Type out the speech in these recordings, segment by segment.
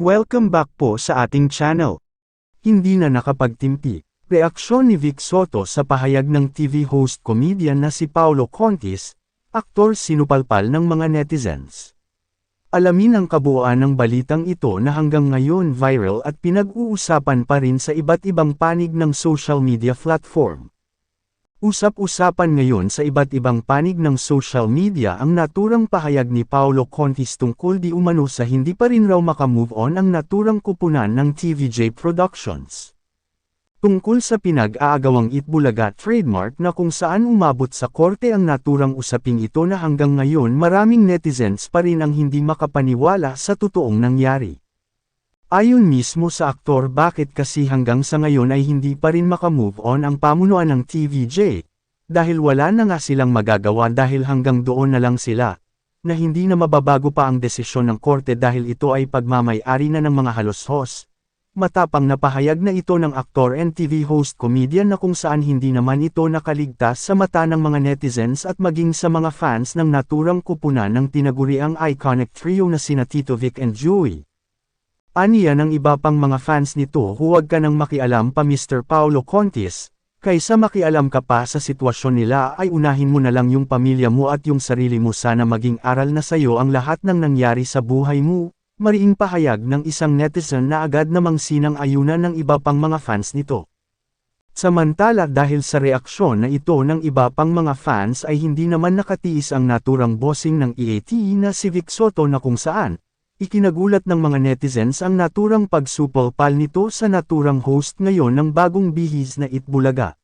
Welcome back po sa ating channel. Hindi na nakapagtimpi. Reaksyon ni Vic Soto sa pahayag ng TV host comedian na si Paolo Contis, aktor sinupalpal ng mga netizens. Alamin ang kabuuan ng balitang ito na hanggang ngayon viral at pinag-uusapan pa rin sa iba't ibang panig ng social media platform. Usap-usapan ngayon sa iba't ibang panig ng social media ang naturang pahayag ni Paolo Contis tungkol di umano sa hindi pa rin raw makamove on ang naturang kupunan ng TVJ Productions. Tungkol sa pinag-aagawang Itbulaga trademark na kung saan umabot sa korte ang naturang usaping ito na hanggang ngayon maraming netizens pa rin ang hindi makapaniwala sa totoong nangyari. Ayon mismo sa aktor bakit kasi hanggang sa ngayon ay hindi pa rin makamove on ang pamunuan ng TVJ, dahil wala na nga silang magagawa dahil hanggang doon na lang sila, na hindi na mababago pa ang desisyon ng korte dahil ito ay pagmamay-ari na ng mga halos-hos. Matapang na pahayag na ito ng aktor and TV host comedian na kung saan hindi naman ito nakaligtas sa mata ng mga netizens at maging sa mga fans ng naturang kupunan ng tinaguriang iconic trio na sina Tito Vic and Joey. Aniya ng iba pang mga fans nito huwag ka nang makialam pa Mr. Paolo Contis, kaysa makialam ka pa sa sitwasyon nila ay unahin mo na lang yung pamilya mo at yung sarili mo sana maging aral na sayo ang lahat ng nangyari sa buhay mo, mariing pahayag ng isang netizen na agad namang sinang ayunan ng iba pang mga fans nito. Samantala dahil sa reaksyon na ito ng iba pang mga fans ay hindi naman nakatiis ang naturang bossing ng EAT na si Vic Soto na kung saan, Ikinagulat ng mga netizens ang naturang pagsupalpal nito sa naturang host ngayon ng bagong bihis na Itbulaga.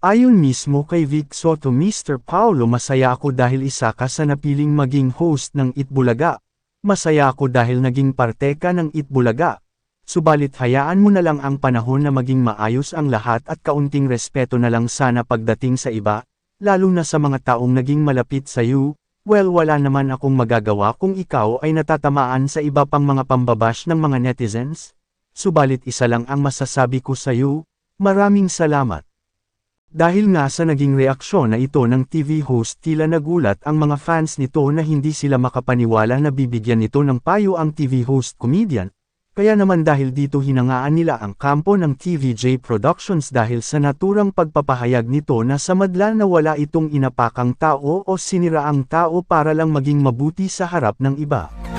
Ayon mismo kay Vic Soto Mr. Paulo masaya ako dahil isa ka sa napiling maging host ng Itbulaga. Masaya ako dahil naging parte ka ng Itbulaga. Subalit hayaan mo na lang ang panahon na maging maayos ang lahat at kaunting respeto na lang sana pagdating sa iba, lalo na sa mga taong naging malapit sa iyo, Well wala naman akong magagawa kung ikaw ay natatamaan sa iba pang mga pambabash ng mga netizens. Subalit isa lang ang masasabi ko sa iyo, maraming salamat. Dahil nga sa naging reaksyon na ito ng TV host tila nagulat ang mga fans nito na hindi sila makapaniwala na bibigyan nito ng payo ang TV host comedian, kaya naman dahil dito hinangaan nila ang kampo ng TVJ Productions dahil sa naturang pagpapahayag nito na sa madla na wala itong inapakang tao o siniraang tao para lang maging mabuti sa harap ng iba.